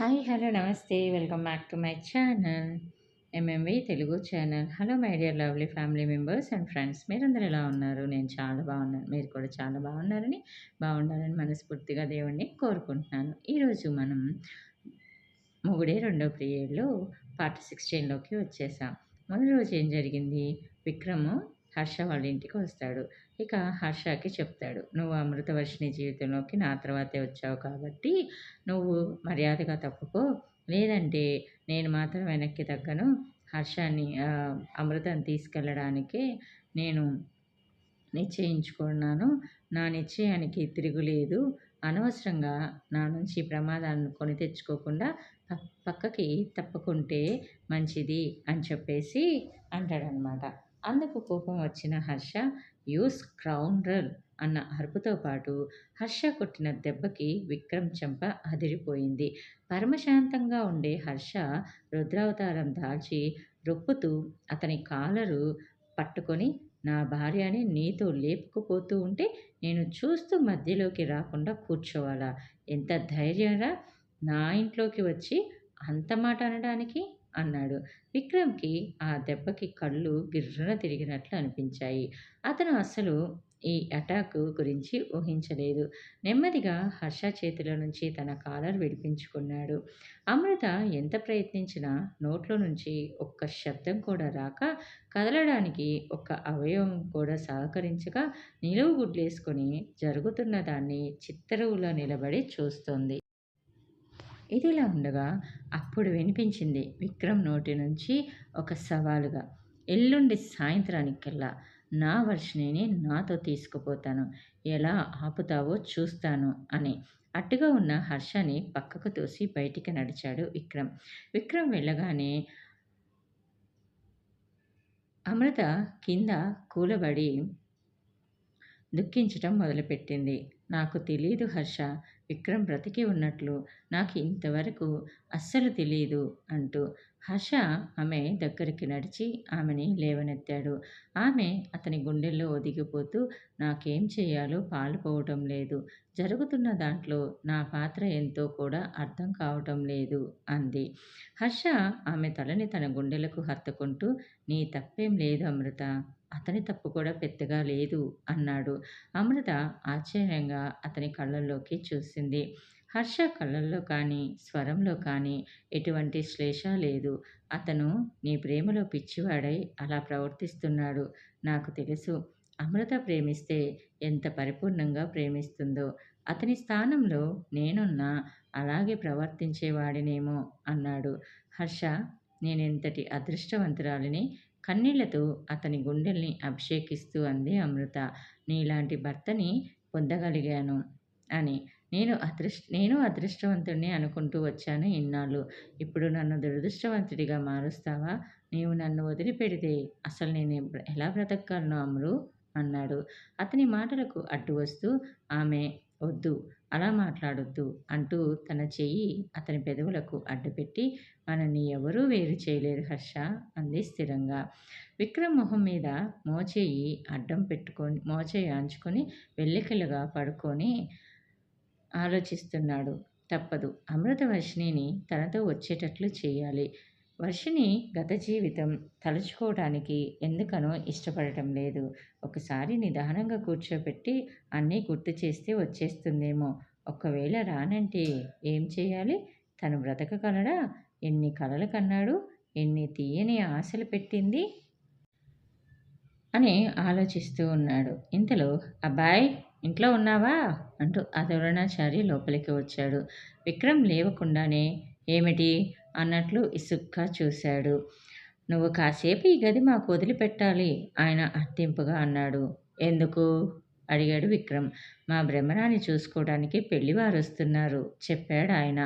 Hi hello నమస్తే. Welcome back to my channel. MMV Telugu channel. Hello my dear lovely family members and friends. మీరందరూ ఎలా ఉన్నారు? నేను చాలా బాగున్నాను. మీరు కూడా చాలా బాగున్నారని బాగుండాలని మనస్ఫూర్తిగా దేవుణ్ణి కోరుకుంటున్నాను. ఈరోజు మనం మొగుడే రెండో పీరియడ్లో పార్ట్ సిక్స్టీన్లోకి వచ్చేసాం. మొదటి రోజు ఏం జరిగింది? విక్రము హర్ష వాళ్ళ ఇంటికి వస్తాడు. ఇక హర్షకి చెప్తాడు నువ్వు అమృతవర్షిణి జీవితంలోకి నా తర్వాతే వచ్చావు కాబట్టి నువ్వు మర్యాదగా తప్పుకో. లేదంటే నేను మాత్రం వెనక్కి తగ్గను. హర్షాన్ని అమృతం తీసుకెళ్ళడానికే నేను నిశ్చయించుకున్నాను. నా నిశ్చయానికి తిరుగులేదు అనవసరంగా నా నుంచి ప్రమాదాలను కొని తెచ్చుకోకుండా పక్కకి తప్పుకుంటే మంచిది అని చెప్పేసి అంటాడనమాట. అందుకు కోపం వచ్చిన హర్ష యూస్ క్రౌండ్రల్ అన్న అరుపుతో పాటు హర్ష కొట్టిన దెబ్బకి విక్రమ్ చెంప అదిరిపోయింది. పరమశాంతంగా ఉండే హర్ష రుద్రావతారం దాల్చి రొప్పుతూ అతని కాలరు పట్టుకొని నా భార్యని నీతో లేపుకుపోతూ ఉంటే నేను చూస్తూ మధ్యలోకి రాకుండా కూర్చోవాలా? ఎంత ధైర్యంరా? నా ఇంట్లోకి వచ్చి అంత మాట అనడానికి అన్నాడు. విక్రమ్కి ఆ దెబ్బకి కళ్ళు గిర్రున తిరిగినట్లు అనిపించాయి. అతను అసలు ఈ అటాక్ గురించి ఊహించలేదు. నెమ్మదిగా హర్ష చేతిలో నుంచి తన కాలర్ విడిపించుకున్నాడు. అమృత ఎంత ప్రయత్నించినా నోట్లో నుంచి ఒక్క శబ్దం కూడా రాక కదలడానికి ఒక్క అవయవం కూడా సహకరించగా నిలువు గుడ్లేసుకొని జరుగుతున్న దాన్ని చిత్తరువులో నిలబడి చూస్తోంది. ఇదిలా ఉండగా అప్పుడు వినిపించింది విక్రమ్ నోటి నుంచి ఒక సవాలుగా ఎల్లుండి సాయంత్రానికల్లా నా వర్షిణిని నాతో తీసుకుపోతాను. ఎలా ఆపుతావో చూస్తాను అని. అట్టుగా ఉన్న హర్షని పక్కకు తోసి బయటికి నడిచాడు విక్రమ్. విక్రమ్ వెళ్ళగానే అమృత కింద కూలబడి దుఃఖించటం మొదలుపెట్టింది. నాకు తెలియదు హర్ష. విక్రమ్ బ్రతికి ఉన్నట్లు. నాకు ఇంతవరకు అస్సలు తెలియదు అంటూ హర్ష ఆమె దగ్గరికి నడిచి ఆమెని లేవనెత్తాడు. ఆమె అతని గుండెల్లో ఒదిగిపోతూ నాకేం చేయాలో పాలుపోవటం లేదు. జరుగుతున్న దాంట్లో నా పాత్ర ఎంతో కూడా అర్థం కావటం లేదు అంది. హర్ష ఆమె తలని తన గుండెలకు హత్తుకుంటూ నీ తప్పేం లేదు అమృత. అతని తప్పు కూడా పెద్దగా లేదు అన్నాడు. అమృత ఆశ్చర్యంగా అతని కళ్ళల్లోకి చూసింది. హర్ష కళ్ళల్లో కానీ స్వరంలో కానీ ఎటువంటి శ్లేష లేదు. అతను నీ ప్రేమలో పిచ్చివాడై అలా ప్రవర్తిస్తున్నాడు. నాకు తెలుసు. అమృత ప్రేమిస్తే ఎంత పరిపూర్ణంగా ప్రేమిస్తుందో. అతని స్థానంలో నేనున్నా అలాగే ప్రవర్తించేవాడినేమో అన్నాడు. హర్ష నేనెంతటి అదృష్టవంతురాలిని కన్నీళ్ళతో అతని గుండెల్ని అభిషేకిస్తూ అంది అమృత. నీలాంటి భర్తని పొందగలిగాను అని. నేను అదృష్ట నేను అదృష్టవంతుడిని అనుకుంటూ వచ్చాను ఇన్నాళ్ళు. ఇప్పుడు నన్ను దురదృష్టవంతుడిగా మారుస్తావా? నీవు నన్ను వదిలిపెడితే అసలు నేను ఎలా బ్రతకగలను అమరు అన్నాడు. అతని మాటలకు అడ్డు వస్తూ ఆమె వద్దు అలా మాట్లాడొద్దు అంటూ తన చెయ్యి అతని పెదవులకు అడ్డుపెట్టి మనల్ని ఎవరూ వేరు చేయలేరు హర్ష అంది స్థిరంగా. విక్రమ్ మొహం మీద మోచేయి అడ్డం పెట్టుకొని మోచేయి ఆంచుకొని వెల్లికలుగా పడుకొని ఆలోచిస్తున్నాడు. తప్పదు. అమృత వర్షిణిని తనతో వచ్చేటట్లు చేయాలి. వర్షిణి గత జీవితం తలుచుకోవడానికి ఎందుకనో ఇష్టపడటం లేదు. ఒకసారి నిదానంగా కూర్చోబెట్టి అన్నీ గుర్తు చేస్తే వచ్చేస్తుందేమో. ఒకవేళ రానంటే ఏం చేయాలి? తను బ్రతకగలడా? ఎన్ని కలలు కన్నాడు ఎన్ని తీయని ఆశలు పెట్టింది అని ఆలోచిస్తూ ఉన్నాడు. ఇంతలో అబ్బాయ్ ఇంట్లో ఉన్నావా? అంటూ అధోరణాచారి లోపలికి వచ్చాడు. విక్రమ్ లేవకుండానే ఏమిటి? అన్నట్లు ఇసుగ్గా చూశాడు. నువ్వు కాసేపు ఈ గది మాకు వదిలిపెట్టాలి ఆయన అర్థింపుగా అన్నాడు. ఎందుకు? అడిగాడు విక్రమ్. మా భ్రమరాన్ని చూసుకోవడానికి పెళ్ళివారు వస్తున్నారు చెప్పాడు ఆయన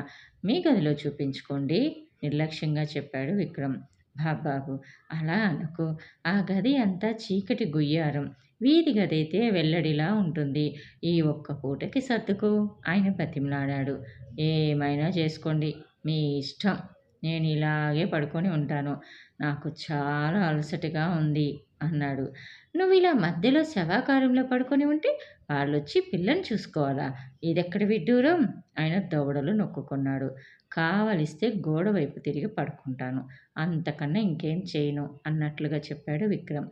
మీ గదిలో చూపించుకోండి నిర్లక్ష్యంగా చెప్పాడు విక్రమ్. బాబాబు అలా అనుకో. ఆ గది అంతా చీకటి గుయ్యారం. వీధి గదైతే వెల్లడిలా ఉంటుంది. ఈ ఒక్క పూటకి సర్దుకో ఆయన బతిమలాడాడు. ఏమైనా చేసుకోండి మీ ఇష్టం. నేను ఇలాగే పడుకొని ఉంటాను. నాకు చాలా అలసటగా ఉంది. అన్నాడు. నువ్వు ఇలా మధ్యలో శవాకారంలో పడుకొని ఉంటే వాళ్ళు వచ్చి పిల్లని చూసుకోవాలా? ఇదెక్కడ విడ్డూరం? ఆయన దవడలు నొక్కుకున్నాడు. కావలిస్తే గోడ వైపు తిరిగి పడుకుంటాను. అంతకన్నా ఇంకేం చేయను? అన్నట్లుగా చెప్పాడు విక్రమ్.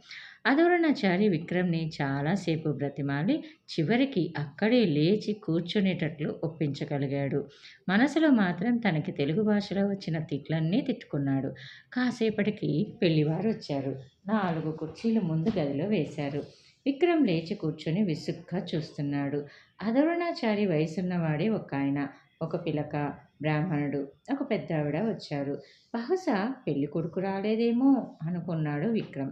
అధోరణాచారి విక్రమ్ని చాలాసేపు బ్రతిమాలి చివరికి అక్కడే లేచి కూర్చునేటట్లు ఒప్పించగలిగాడు. మనసులో మాత్రం తనకి తెలుగు భాషలో వచ్చిన తిట్లన్నీ తిట్టుకున్నాడు. కాసేపటికి పెళ్ళివారు వచ్చారు నాలుగు కుర్చీలు ముందు గదిలో వేశారు. విక్రమ్ లేచి కూర్చొని విసుగ్గా చూస్తున్నాడు. అధరుణాచారి వయసున్నవాడే ఒక ఆయన ఒక పిలక బ్రాహ్మణుడు ఒక పెద్ద ఆవిడ వచ్చారు. బహుశా పెళ్ళి కొడుకు రాలేదేమో అనుకున్నాడు విక్రమ్.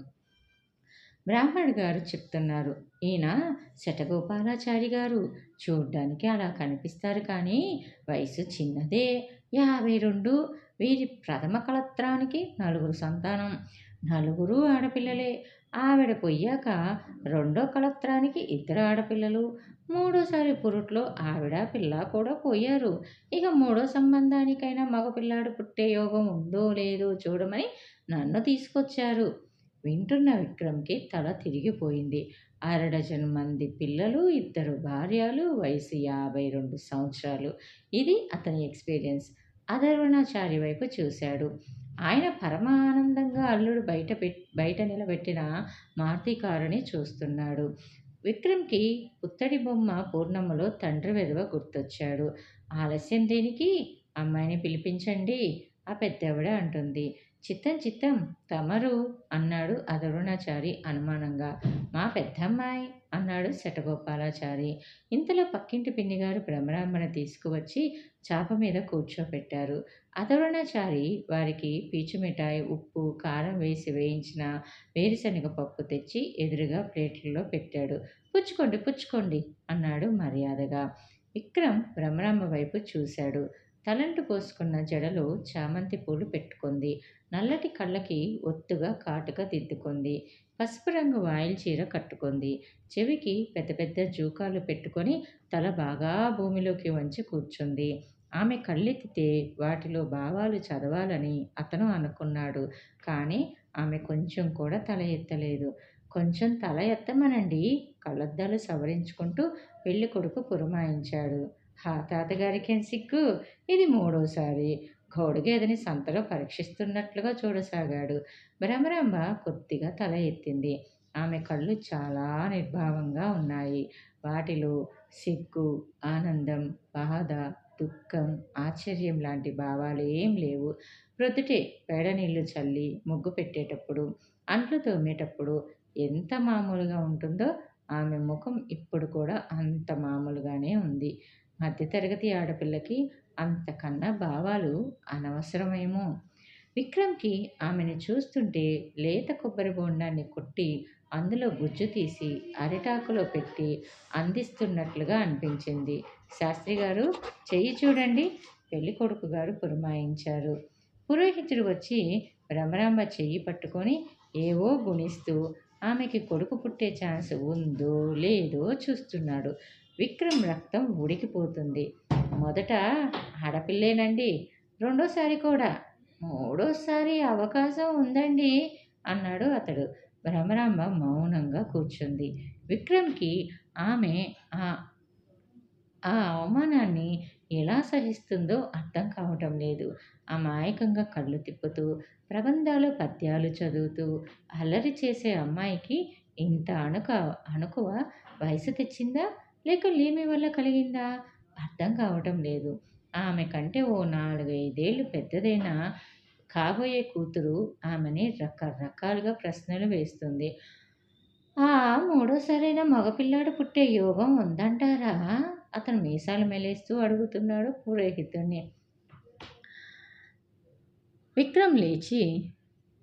బ్రాహ్మణుడు గారు చెప్తున్నారు ఈయన శటగోపాలాచారి గారు. చూడ్డానికి అలా కనిపిస్తారు కానీ వయసు చిన్నదే. యాభై రెండు వీరి ప్రథమ కళత్రానికి నలుగురు సంతానం. నలుగురు ఆడపిల్లలే. ఆవిడ పొయ్యాక రెండో కళత్రానికి ఇద్దరు ఆడపిల్లలు మూడోసారి పురుట్లో ఆవిడ పిల్ల కూడా పోయారు. ఇక మూడో సంబంధానికైనా మగపిల్లాడు పుట్టే యోగం ఉందో లేదో చూడమని నన్ను తీసుకొచ్చారు. వింటున్న విక్రమ్కి తల తిరిగిపోయింది. అరడజన్ మంది పిల్లలు ఇద్దరు భార్యలు వయసు యాభై రెండు సంవత్సరాలు. ఇది అతని ఎక్స్పీరియన్స్. అధర్వణాచారి వైపు చూశాడు. ఆయన పరమానందంగా అల్లుడు బయట బయట నిలబెట్టిన మారుతి కారుని చూస్తున్నాడు. విక్రమ్కి పుత్తడి బొమ్మ పూర్ణమ్మలో తండ్రి వెధవ గుర్తొచ్చాడు. ఆలస్యం దేనికి? అమ్మాయిని పిలిపించండి ఆ పెద్దవిడ అంటుంది. చిత్తం చిత్తం తమరు అన్నాడు అదరుణాచారి అనుమానంగా. మా పెద్దమ్మాయి అన్నాడు శటగోపాలాచారి. ఇంతలో పక్కింటి పిన్నిగారు భ్రమరాంబన తీసుకువచ్చి చాప మీద కూర్చోపెట్టారు. అదరుణాచారి వారికి పీచు మిఠాయి ఉప్పు కారం వేసి వేయించిన వేరుశనగ పప్పు తెచ్చి ఎదురుగా ప్లేట్లలో పెట్టాడు. పుచ్చుకోండి పుచ్చుకోండి అన్నాడు మర్యాదగా. విక్రమ్ భ్రమరాంబ వైపు చూశాడు. తలంటు పోసుకున్న జడలో చామంతి పూలు పెట్టుకుంది. నల్లటి కళ్ళకి ఒత్తుగా కాటుక దిద్దుకుంది. పసుపు రంగు వాయిల్ చీర కట్టుకుంది. చెవికి పెద్ద పెద్ద జూకాలు పెట్టుకొని తల బాగా భూమిలోకి వంచి కూర్చుంది. ఆమె కళ్ళెత్తితే వాటిలో భావాలు చదవాలని అతను అనుకున్నాడు. కానీ ఆమె కొంచెం కూడా తల ఎత్తలేదు. కొంచెం తల ఎత్తమనండి కళ్ళద్దాలు సవరించుకుంటూ పెళ్ళి కొడుకు పురమాయించాడు. హా తాతగారికేం సిగ్గు? ఇది మూడోసారి. గౌడగేదని సంతలో పరీక్షిస్తున్నట్లుగా చూడసాగాడు. భ్రమరాంబ కొద్దిగా తల ఎత్తింది. ఆమె కళ్ళు చాలా నిర్భావంగా ఉన్నాయి. వాటిలో సిగ్గు ఆనందం బాధ దుఃఖం ఆశ్చర్యం లాంటి భావాలు ఏం లేవు. ప్రొద్దుటే పేడ నీళ్ళు చల్లి ముగ్గు పెట్టేటప్పుడు అంట్లు తోమేటప్పుడు ఎంత మామూలుగా ఉంటుందో ఆమె ముఖం ఇప్పుడు కూడా అంత మామూలుగానే ఉంది. మధ్యతరగతి ఆడపిల్లకి అంతకన్నా భావాలు అనవసరమేమో. విక్రమ్కి ఆమెను చూస్తుంటే లేత కొబ్బరి బోండాన్ని కొట్టి అందులో గుజ్జు తీసి అరిటాకులో పెట్టి అందిస్తున్నట్లుగా అనిపించింది. శాస్త్రి గారు చెయ్యి చూడండి. పెళ్ళి కొడుకు గారు పురమాయించారు. పురోహితుడు వచ్చి భ్రమరాంబ చెయ్యి పట్టుకొని ఏవో గుణిస్తూ ఆమెకి కొడుకు పుట్టే ఛాన్స్ ఉందో లేదో చూస్తున్నాడు. విక్రమ్ రక్తం ఉడికిపోతుంది. మొదట ఆడపిల్లేనండి రెండోసారి కూడా. మూడోసారి అవకాశం ఉందండి అన్నాడు అతడు. భ్రమరాంబ మౌనంగా కూర్చుంది. విక్రమ్కి ఆమె ఆ ఆ అవమానాన్ని ఎలా సహిస్తుందో అర్థం కావటం లేదు. అమాయకంగా కళ్ళు తిప్పుతూ ప్రబంధాలు పద్యాలు చదువుతూ అల్లరి చేసే అమ్మాయికి ఇంత అణుక అణుకువ వయసు తెచ్చిందా? లేక లేమి వల్ల కలిగిందా? అర్థం కావటం లేదు. ఆమె కంటే ఓ నాలుగైదేళ్ళు పెద్దదైన కాబోయే కూతురు ఆమెని రకరకాలుగా ప్రశ్నలు వేస్తుంది. ఆ మూడోసారైనా మగపిల్లాడు పుట్టే యోగం ఉందంటారా? అతను మీసాలు మెలేస్తూ అడుగుతున్నాడు పురోహితుడిని విక్రమ్ లేచి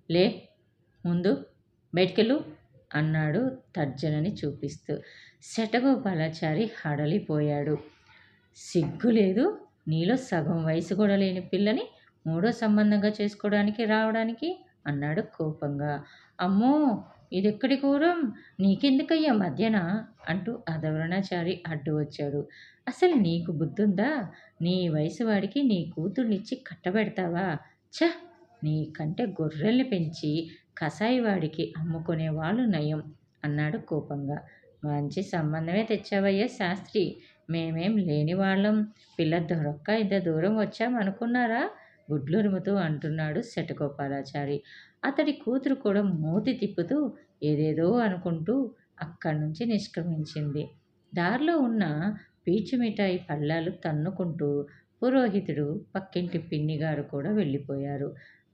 లే ముందు బయటికెళ్ళు అన్నాడు తర్జనని చూపిస్తూ. శటగోపాలాచారి హడలిపోయాడు. సిగ్గు లేదు. నీలో సగం వయసు కూడా లేని పిల్లని మూడో సంబంధంగా చేసుకోవడానికి రావడానికి అన్నాడు కోపంగా. అమ్మో ఇదెక్కడి కూరం నీకెందుకయ్యా మధ్యన? అంటూ అధవరణాచారి అడ్డు వచ్చాడు. అసలు నీకు బుద్ధుందా? నీ వయసు వాడికి నీ కూతుర్నిచ్చి కట్టబెడతావా? ఛ! నీకంటే గొర్రెల్ని పెంచి కసాయి వాడికి అమ్ముకునే వాళ్ళు నయం అన్నాడు కోపంగా. మంచి సంబంధమే తెచ్చావయ్యా శాస్త్రి. మేమేం లేని వాళ్ళం. పిల్ల దొరక్క ఇంత దూరం వచ్చాం అనుకున్నారా? గుడ్లురుముతూ అంటున్నాడు శటగోపాలాచారి అతడి కూతురు కూడా మూతి తిప్పుతూ ఏదేదో అనుకుంటూ అక్కడి నుంచి నిష్క్రమించింది. దారిలో ఉన్న పీచు మిఠాయి పళ్ళాలు తన్నుకుంటూ పురోహితుడు పక్కింటి పిన్నిగారు కూడా వెళ్ళిపోయారు.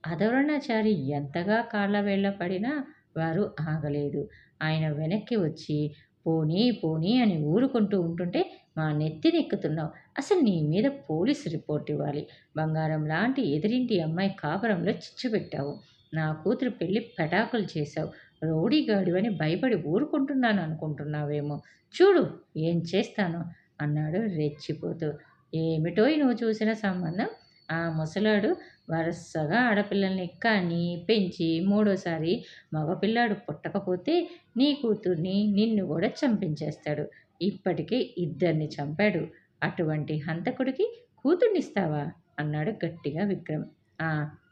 అధవరణాచారి ఎంతగా కాళ్ళ వేళ్ళ పడినా వారు ఆగలేదు. ఆయన వెనక్కి వచ్చి పోనీ పోనీ అని ఊరుకుంటూ ఉంటుంటే మా నెత్తినెక్కుతున్నావు అసలు నీ మీద పోలీసు రిపోర్ట్ ఇవ్వాలి. బంగారం లాంటి ఎదిరింటి అమ్మాయి కాపురంలో చిచ్చు పెట్టావు. నా కూతురు పెళ్ళి పెటాకులు చేశావు. రౌడీగాడివని భయపడి ఊరుకుంటున్నాను అనుకుంటున్నావేమో. చూడు ఏం చేస్తాను అన్నాడు రెచ్చిపోతూ. ఏమిటో నువ్వు చూసిన సంబంధం? ఆ ముసలాడు వరుసగా ఆడపిల్లల్ని కని పెంచి మూడోసారి మగపిల్లాడు పుట్టకపోతే నీ కూతుర్ని నిన్ను కూడా చంపించేస్తాడు. ఇప్పటికే ఇద్దరిని చంపాడు. అటువంటి హంతకుడికి కూతుర్నిస్తావా? అన్నాడు గట్టిగా విక్రమ్. ఆ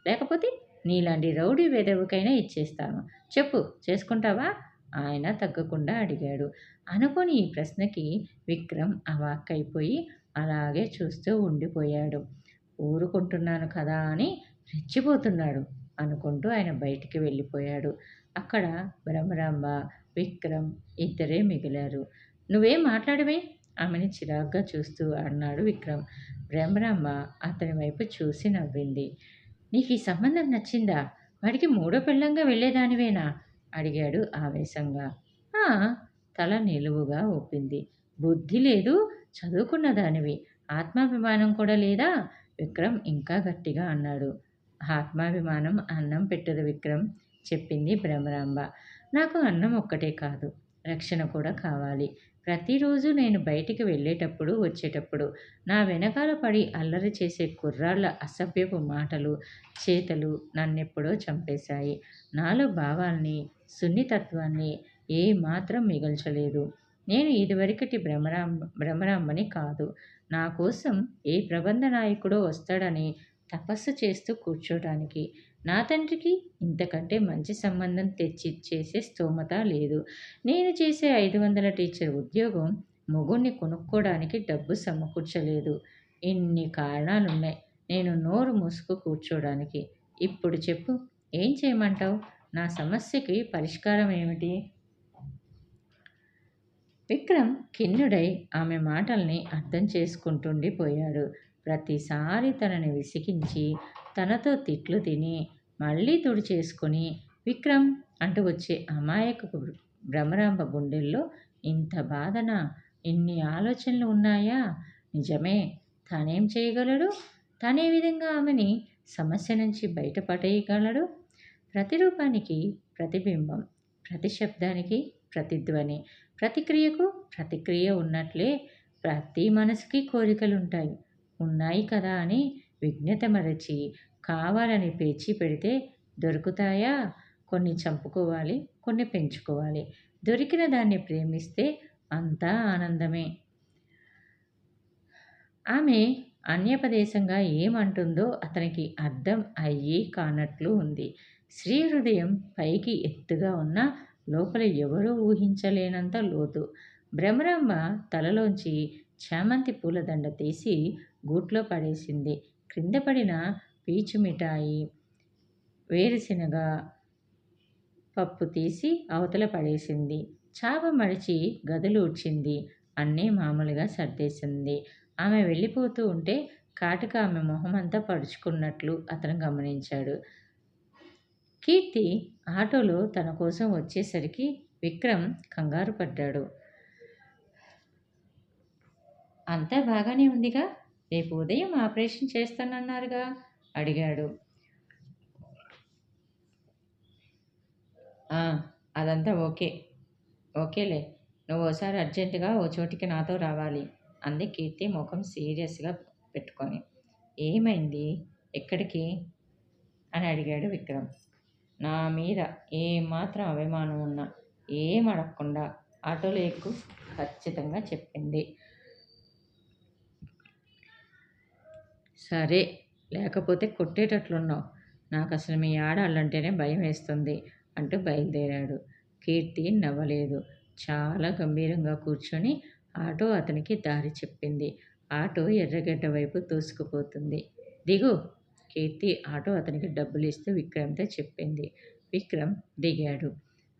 లేకపోతే నీలాంటి రౌడీ వేదవుకైనా ఇచ్చేస్తాను. చెప్పు చేసుకుంటావా? ఆయన తగ్గకుండా అడిగాడు. అనుకోని ఈ ప్రశ్నకి విక్రమ్ అవాక్కైపోయి అలాగే చూస్తూ ఉండిపోయాడు. ఊరుకుంటున్నాను కదా అని రెచ్చిపోతున్నాడు అనుకుంటూ ఆయన బయటికి వెళ్ళిపోయాడు. అక్కడ బ్రహ్మరాంబ విక్రమ్ ఇద్దరే మిగిలారు. నువ్వేం మాట్లాడవే? ఆమెని చిరాగ్గా చూస్తూ అన్నాడు విక్రమ్. బ్రహ్మరాంబ అతని వైపు చూసి నవ్వింది. నీకు ఈ సంబంధం నచ్చిందా? వాడికి మూడో పెళ్ళంగా వెళ్ళేదానివేనా? అడిగాడు ఆవేశంగా. తల నిలువుగా ఊపింది. బుద్ధి లేదు చదువుకున్న దానివి. ఆత్మాభిమానం కూడా లేదా? విక్రమ్ ఇంకా గట్టిగా అన్నాడు. ఆత్మాభిమానం అన్నం పెట్టదు విక్రమ్ చెప్పింది భ్రమరాంబ. నాకు అన్నం ఒక్కటే కాదు రక్షణ కూడా కావాలి. ప్రతిరోజు నేను బయటికి వెళ్ళేటప్పుడు వచ్చేటప్పుడు నా వెనకాల పడి అల్లరి చేసే కుర్రాళ్ళ అసభ్యపు మాటలు చేతలు నన్నెప్పుడో చంపేశాయి. నాలో భావాల్ని సున్నితత్వాన్ని ఏ మాత్రం మిగల్చలేదు. నేను ఇదివరకటి భ్రమరాం భ్రమరాంబని కాదు. నా కోసం ఏ ప్రబంధ నాయకుడో వస్తాడని తపస్సు చేస్తూ కూర్చోడానికి నా తండ్రికి ఇంతకంటే మంచి సంబంధం తెచ్చి చేసే స్తోమత లేదు. నేను చేసే ఐదు వందల టీచర్ ఉద్యోగం మొగుణ్ణి కొనుక్కోవడానికి డబ్బు సమకూర్చలేదు. ఇన్ని కారణాలున్నాయి. నేను నోరు మూసుకు కూర్చోడానికి. ఇప్పుడు చెప్పు ఏం చేయమంటావు? నా సమస్యకి పరిష్కారం ఏమిటి? విక్రమ్ ఖిన్నుడై ఆమె మాటల్ని అర్థం చేసుకుంటుండిపోయాడు ప్రతిసారి తనని విసిగించి తనతో తిట్లు తిని మళ్ళీ తుడి చేసుకుని విక్రమ్ అంటూ వచ్చే అమాయకపు భ్రమరాంబ గుండెల్లో ఇంత బాధన? ఇన్ని ఆలోచనలు ఉన్నాయా? నిజమే తనేం చేయగలడు? తనే విధంగా ఆమెని సమస్య నుంచి బయటపడేయగలడు? ప్రతిరూపానికి ప్రతిబింబం ప్రతి శబ్దానికి ప్రతిధ్వని ప్రతిక్రియకు ప్రతిక్రియ ఉన్నట్లే ప్రతి మనసుకి కోరికలుంటాయి. ఉన్నాయి కదా అని విఘ్నత మరచి కావాలని పేచి పెడితే దొరుకుతాయా? కొన్ని చంపుకోవాలి కొన్ని పెంచుకోవాలి. దొరికిన దాన్ని ప్రేమిస్తే అంతా ఆనందమే. ఆమె అన్యపదేశంగా ఏమంటుందో అతనికి అర్థం అయ్యి కానట్లు ఉంది. శ్రీ హృదయం పైకి ఎత్తుగా ఉన్న లోపల ఎవరూ ఊహించలేనంత లోతు. భ్రమరాంబ తలలోంచి చామంతి పూలదండ తీసి గూట్లో పడేసింది. క్రింద పడిన పీచు మిఠాయి వేరుశనగ పప్పు తీసి అవతల పడేసింది. చాప మడిచి గదులు ఊడ్చింది. అన్నీ మామూలుగా సర్దేసింది. ఆమె వెళ్ళిపోతూ ఉంటే కాటుక ఆమె మొహమంతా పడుచుకున్నట్లు అతను గమనించాడు. కీర్తి ఆటోలో తన కోసం వచ్చేసరికి విక్రమ్ కంగారు పడ్డాడు. అంతా బాగానే ఉందిగా? రేపు ఉదయం ఆపరేషన్ చేస్తానన్నారుగా? అడిగాడు. అదంతా ఓకే. ఓకేలే. నువ్వు ఓసారి అర్జెంటుగా ఓ చోటికి నాతో రావాలి. అంది కీర్తి ముఖం సీరియస్గా పెట్టుకొని. ఏమైంది? ఎక్కడికి? అని అడిగాడు విక్రమ్. నా మీద ఏమాత్రం అభిమానం ఉన్నా ఏం అడగకుండా ఆటోలో ఖచ్చితంగా చెప్పింది. సరే లేకపోతే కొట్టేటట్లున్నావు. నాకు అసలు మీ ఆడాళ్ళంటేనే భయం వేస్తుంది అంటూ బయలుదేరాడు. కీర్తి నవ్వలేదు. చాలా గంభీరంగా కూర్చొని ఆటో అతనికి దారి చెప్పింది. ఆటో ఎర్రగడ్డ వైపు తోసుకుపోతుంది. దిగు. కీర్తి ఆటో అతనికి డబ్బులు ఇస్తూ విక్రమ్తో చెప్పింది. విక్రమ్ దిగాడు.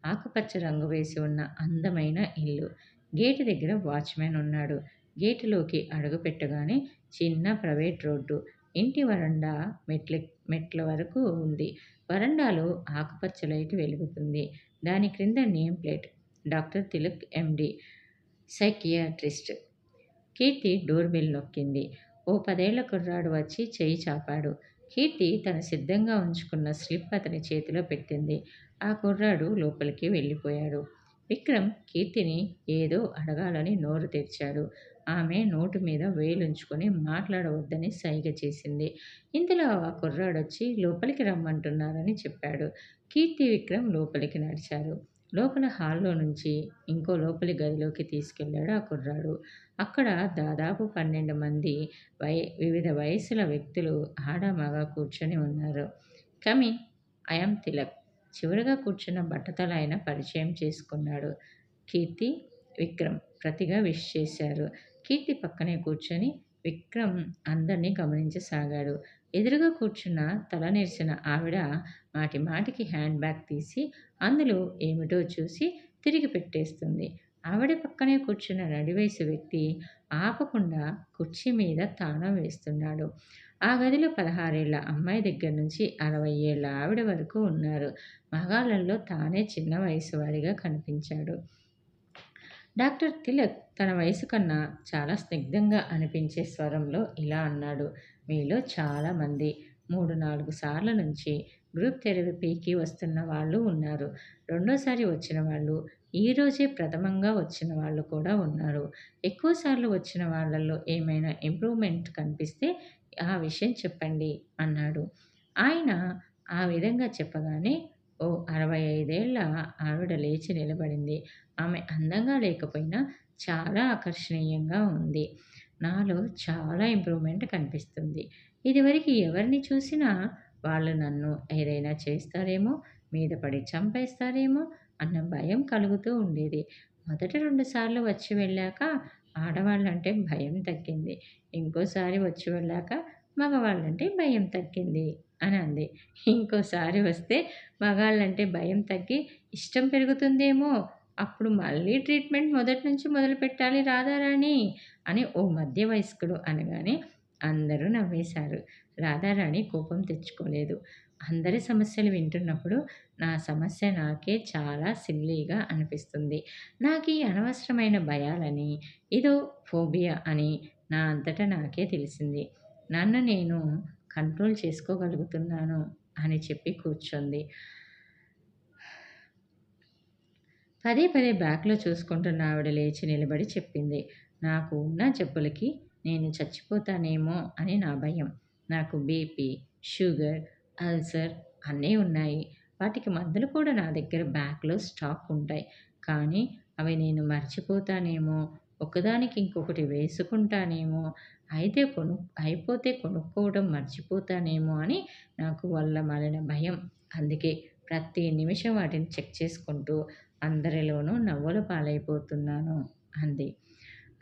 ఆకుపచ్చ రంగు వేసి ఉన్న అందమైన ఇల్లు. గేటు దగ్గర వాచ్మెన్ ఉన్నాడు. గేటులోకి అడుగు పెట్టగానే చిన్న ప్రైవేట్ రోడ్డు. ఇంటి వరండా మెట్ల మెట్ల వరకు ఉంది. వరండాలో ఆకుపచ్చ లైట్ వెలుగుతుంది. దాని క్రింద name plate. Doctor Tilak MD. Psychiatrist. Keerthi door bell నొక్కింది. ఓ పదేళ్ళ కుర్రాడు వచ్చి చేయి చాపాడు. కీర్తి తన సిద్ధంగా ఉంచుకున్న స్లిప్ అతని చేతిలో పెట్టింది. ఆ కుర్రాడు లోపలికి వెళ్ళిపోయాడు. విక్రమ్ కీర్తిని ఏదో అడగాలని నోరు తెరిచాడు. ఆమె నోటు మీద వేలుంచుకొని మాట్లాడవద్దని సైగ చేసింది. ఇంతలో ఆ కుర్రాడొచ్చి లోపలికి రమ్మంటున్నారని చెప్పాడు. కీర్తి విక్రమ్ లోపలికి నడిచారు లోపల హాల్లో నుంచి ఇంకో లోపలి గదిలోకి తీసుకెళ్ళాడు ఆ కుర్రాడు. అక్కడ దాదాపు పన్నెండు మంది వయ వివిధ వయసుల వ్యక్తులు ఆడ మగ కూర్చొని ఉన్నారు. కమి ఐఎమ్ తిలక్. చివరిగా కూర్చున్న బట్టతల ఆయన పరిచయం చేసుకున్నాడు. కీర్తి విక్రమ్ ప్రతిగా విష్ చేశారు. కీర్తి పక్కనే కూర్చొని విక్రమ్ అందరినీ గమనించసాగాడు. ఎదురుగా కూర్చున్న తల నెరిసిన ఆవిడ మాటి మాటికి హ్యాండ్ బ్యాగ్ తీసి అందులో ఏమిటో చూసి తిరిగి పెట్టేస్తుంది. ఆవిడ పక్కనే కూర్చున్న నడివయసు వ్యక్తి ఆపకుండా కుర్చీ మీద తాళం వేస్తున్నాడు. ఆ గదిలో పదహారేళ్ళ అమ్మాయి దగ్గర నుంచి అరవై ఏళ్ళ ఆవిడ వరకు ఉన్నారు. మగాళ్ళల్లో తానే చిన్న వయసు వాడిగా కనిపించాడు. డాక్టర్ తిలక్ తన వయసు కన్నా చాలా స్నిగ్ధంగా అనిపించే స్వరంలో ఇలా అన్నాడు. మీలో చాలామంది మూడు నాలుగు సార్ల నుంచి గ్రూప్ థెరపీకి వస్తున్న వాళ్ళు ఉన్నారు. రెండోసారి వచ్చిన వాళ్ళు ఈరోజే ప్రథమంగా వచ్చిన వాళ్ళు కూడా ఉన్నారు. ఎక్కువసార్లు వచ్చిన వాళ్ళల్లో ఏమైనా ఇంప్రూవ్మెంట్ కనిపిస్తే ఆ విషయం చెప్పండి అన్నాడు. ఆయన ఆ విధంగా చెప్పగానే ఓ అరవై ఐదేళ్ళ ఆవిడ లేచి నిలబడింది. ఆమె అందంగా లేకపోయినా చాలా ఆకర్షణీయంగా ఉంది. నాలో చాలా ఇంప్రూవ్మెంట్ కనిపిస్తుంది. ఇదివరకు ఎవరిని చూసినా వాళ్ళు నన్ను ఏదైనా చేస్తారేమో మీద పడి చంపేస్తారేమో అన్న భయం కలుగుతూ ఉండేది. మొదట రెండుసార్లు వచ్చి వెళ్ళాక ఆడవాళ్ళంటే భయం తగ్గింది. ఇంకోసారి వచ్చి వెళ్ళాక మగవాళ్ళంటే భయం తగ్గింది అని అంది. ఇంకోసారి వస్తే మగాళ్ళంటే భయం తగ్గి ఇష్టం పెరుగుతుందేమో అప్పుడు మళ్ళీ ట్రీట్మెంట్ మొదటి నుంచి మొదలు పెట్టాలి రాధారాణి అని ఓ మధ్య వయస్కుడు అనగానే అందరూ నవ్వేశారు. రాధారాణి కోపం తెచ్చుకోలేదు. అందరి సమస్యలు వింటున్నప్పుడు నా సమస్య నాకే చాలా సిల్లీగా అనిపిస్తుంది. నాకు ఈ అనవసరమైన భయాలని ఇదో ఫోబియా అని నా అంతటా నాకే తెలిసింది. నన్ను నేను కంట్రోల్ చేసుకోగలుగుతున్నాను అని చెప్పి కూర్చుంది. పదే పదే బ్యాగ్లో చూసుకుంటున్న ఆవిడ లేచి నిలబడి చెప్పింది నాకు ఉన్న చెప్పులకి నేను చచ్చిపోతానేమో అని నా భయం. నాకు బీపీ షుగర్ అల్సర్ అన్నీ ఉన్నాయి. వాటికి మందులు కూడా నా దగ్గర బ్యాగ్లో స్టాక్ ఉంటాయి. కానీ అవి నేను మర్చిపోతానేమో ఒకదానికి ఇంకొకటి వేసుకుంటానేమో అయితే కొను అయిపోతే కొనుక్కోవడం మర్చిపోతానేమో అని నాకు వల్ల మలిన భయం. అందుకే ప్రతి నిమిషం వాటిని చెక్ చేసుకుంటూ అందరిలోనూ నవ్వుల పాలైపోతున్నాను అంది.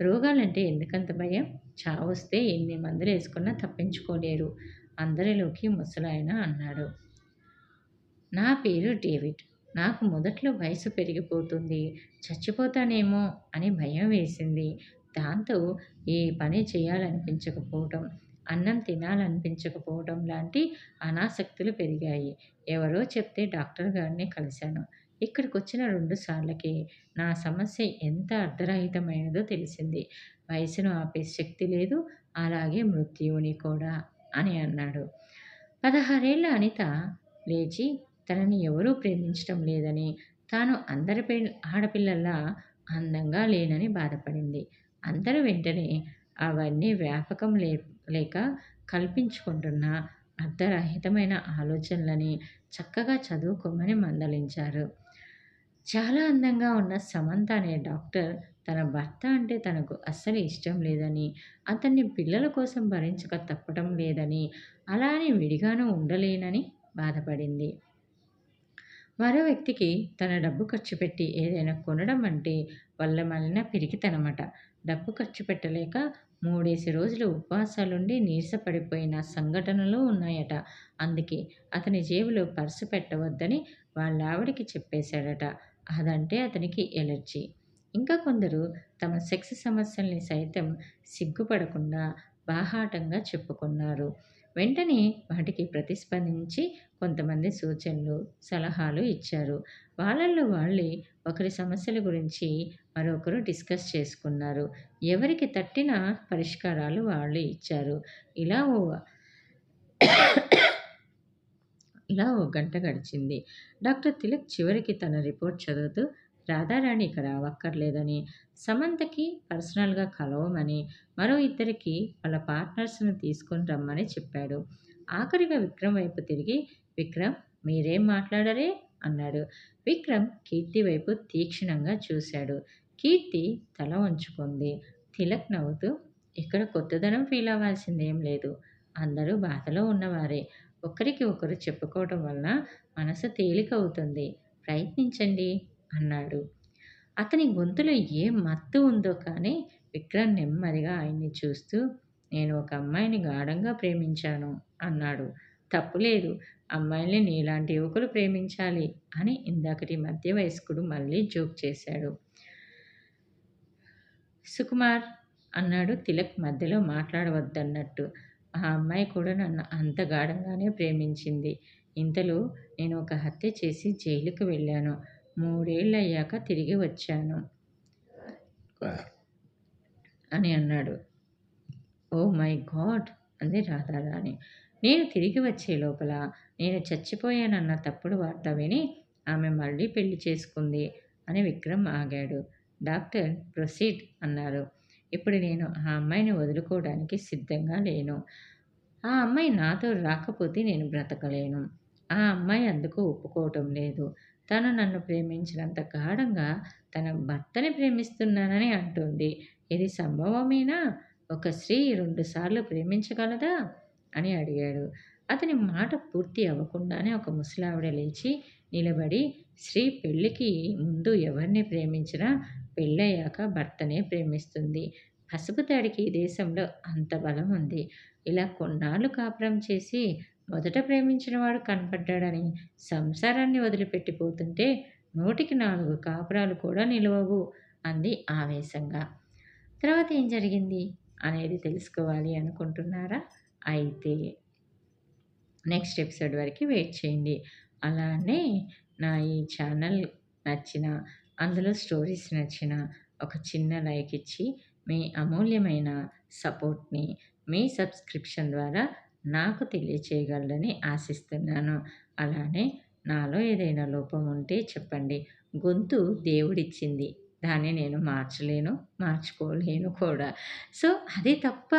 రోగాలంటే ఎందుకంత భయం? చావొస్తే ఎన్ని మందులు వేసుకున్నా తప్పించుకోలేరు. అందరిలోకి ముసలాయన అన్నాడు. నా పేరు డేవిడ్. నాకు మొదట్లో వయసు పెరిగిపోతుంది. చచ్చిపోతానేమో అని భయం వేసింది. దాంతో ఏ పని చేయాలనిపించకపోవటం అన్నం తినాలనిపించకపోవడం లాంటి అనాసక్తులు పెరిగాయి. ఎవరో చెప్తే డాక్టర్ గారిని కలిశాను. ఇక్కడికి వచ్చిన రెండు సార్లకే నా సమస్య ఎంత అర్ధరహితమైనదో తెలిసింది. వయసును ఆపే శక్తి లేదు అలాగే మృత్యువుని కూడా అని అన్నాడు. పదహారేళ్ళ అనిత లేచి తనని ఎవరూ ప్రేమించడం లేదని తాను అందరి పి ఆడపిల్లల్లా అందంగా లేనని బాధపడింది. అందరూ వెంటనే అవన్నీ వ్యాపకం లే లేక కల్పించుకుంటున్న అర్ధరహితమైన ఆలోచనలని చక్కగా చదువుకోమని మందలించారు. చాలా అందంగా ఉన్న సమంత అనే డాక్టర్ తన భర్త అంటే తనకు అస్సలు ఇష్టం లేదని అతన్ని పిల్లల కోసం భరించక తప్పటం లేదని అలానే విడిగానూ ఉండలేనని బాధపడింది. మరో వ్యక్తికి తన డబ్బు ఖర్చు పెట్టి ఏదైనా కొనడం అంటే వల్ల మలిన పిరికితనమాట. డబ్బు ఖర్చు పెట్టలేక మూడేసి రోజులు ఉపవాసాలుండి నీరసపడిపోయిన సంఘటనలు ఉన్నాయట. అందుకే అతని జేబులో పర్సు పెట్టవద్దని వాళ్ళ ఆవిడికి చెప్పేశాడట. అదంటే అతనికి ఎలర్జీ. ఇంకా కొందరు తమ సెక్స్ సమస్యల్ని సైతం సిగ్గుపడకుండా బాహాటంగా చెప్పుకున్నారు. వెంటనే వాటికి ప్రతిస్పందించి కొంతమంది సూచనలు సలహాలు ఇచ్చారు. వాళ్ళల్లో వాళ్ళే ఒకరి సమస్యల గురించి మరొకరు డిస్కస్ చేసుకున్నారు. ఎవరికి తట్టిన పరిష్కారాలు వాళ్ళు ఇచ్చారు. ఇలా ఓ ఇలా ఓ గంట గడిచింది. డాక్టర్ తిలక్ చివరికి తన రిపోర్ట్ చదువుతూ రాధారాణి ఇక్కడ రావక్కర్లేదని సమంతకి పర్సనల్గా కలవమని మరో ఇద్దరికి వాళ్ళ పార్ట్నర్స్ను తీసుకొని రమ్మని చెప్పాడు. ఆఖరిగా విక్రమ్ వైపు తిరిగి విక్రమ్ మీరేం మాట్లాడరే? అన్నాడు. విక్రమ్ కీర్తి వైపు తీక్షణంగా చూశాడు. కీర్తి తల ఉంచుకుంది తిలక్ నవ్వుతూ ఇక్కడ కొత్తదనం ఫీల్ అవ్వాల్సిందేం లేదు. అందరూ బాధలో ఉన్నవారే. ఒకరికి ఒకరు చెప్పుకోవడం వలన మనసు తేలికవుతుంది. ప్రయత్నించండి అన్నాడు. అతని గొంతులో ఏ మత్తు ఉందో కానీ విక్రమ్ నెమ్మదిగా ఆయన్ని చూస్తూ నేను ఒక అమ్మాయిని గాఢంగా ప్రేమించాను అన్నాడు. తప్పులేదు అమ్మాయిల్ని నీలాంటి యువకులు ప్రేమించాలి అని ఇందాకటి మధ్య వయస్కుడు మళ్ళీ జోక్ చేశాడు. సుకుమార్ అన్నాడు తిలక్ మధ్యలో మాట్లాడవద్దన్నట్టు. ఆ అమ్మాయి కూడా నన్ను అంత గాఢంగానే ప్రేమించింది. ఇంతలో నేను ఒక హత్య చేసి జైలుకు వెళ్ళాను. మూడేళ్ళు అయ్యాక తిరిగి వచ్చాను. అని అన్నాడు. ఓ మై గాడ్ అంది రాధారాణి. నేను తిరిగి వచ్చే లోపల నేను చచ్చిపోయానన్న తప్పుడు వార్త విని ఆమె మళ్ళీ పెళ్ళి చేసుకుంది అని విక్రమ్ ఆగాడు. డాక్టర్ ప్రొసీడ్ అన్నారు. ఇప్పుడు నేను ఆ అమ్మాయిని వదులుకోవడానికి సిద్ధంగా లేను. ఆ అమ్మాయి నాతో రాకపోతే నేను బ్రతకలేను. ఆ అమ్మాయి అందుకు ఒప్పుకోవటం లేదు. తను నన్ను ప్రేమించినంత గాఢంగా తన భర్తని ప్రేమిస్తున్నానని అంటుంది. ఇది సంభవమేనా? ఒక స్త్రీ రెండుసార్లు ప్రేమించగలదా? అని అడిగాడు. అతని మాట పూర్తి అవ్వకుండానే ఒక ముసలావిడ లేచి నిలబడి స్త్రీ పెళ్ళికి ముందు ఎవరిని ప్రేమించినా పెళ్ళయ్యాక భర్తనే ప్రేమిస్తుంది. పసుపు తాడికి ఈ దేశంలో అంత బలం ఉంది. ఇలా కొన్నాళ్ళు కాపురం చేసి మొదట ప్రేమించిన వాడు కనపడ్డాడని సంసారాన్ని వదిలిపెట్టిపోతుంటే నూటికి నాలుగు కాపురాలు కూడా నిలవవు అంది ఆవేశంగా. తర్వాత ఏం జరిగింది అనేది తెలుసుకోవాలి అనుకుంటున్నారా? అయితే నెక్స్ట్ ఎపిసోడ్ వరకు వెయిట్ చేయండి. అలానే నా ఈ ఛానల్ నచ్చిన అందులో స్టోరీస్ నచ్చిన ఒక చిన్న లైక్ ఇచ్చి మీ అమూల్యమైన సపోర్ట్ని మీ సబ్స్క్రిప్షన్ ద్వారా నాకు తెలియచేయగలరని ఆశిస్తున్నాను. అలానే నాలో ఏదైనా లోపం ఉంటే చెప్పండి. గొంతు దేవుడిచ్చింది. దాన్ని నేను మార్చలేను మార్చుకోలేను కూడా. సో అది తప్ప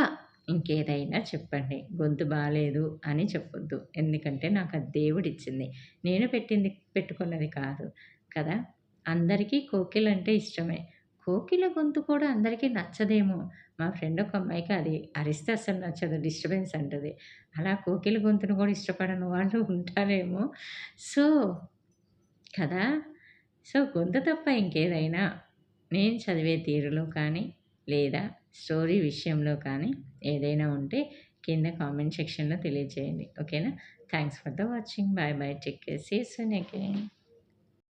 ఇంకేదైనా చెప్పండి. గొంతు బాగాలేదు అని చెప్పొద్దు. ఎందుకంటే నాకు అది దేవుడిచ్చింది. నేను పెట్టింది పెట్టుకున్నది కాదు కదా? అందరికీ కోకిల అంటే ఇష్టమే. కోకిల గొంతు కూడా అందరికీ నచ్చదేమో. మా ఫ్రెండ్ ఒక అమ్మాయికి అది అరిస్తే అసలు నచ్చదు డిస్టర్బెన్స్ అంటది. అలా కోకిల గొంతును కూడా ఇష్టపడని వాళ్ళు ఉంటారేమో. సో కదా? సో గొంతు తప్ప ఇంకేదైనా నేను చదివే తీరులో కానీ లేదా స్టోరీ విషయంలో కానీ ఏదైనా ఉంటే కింద కామెంట్ సెక్షన్లో తెలియజేయండి. ఓకేనా? Thanks for the watching. Bye bye. Take care. See soon again.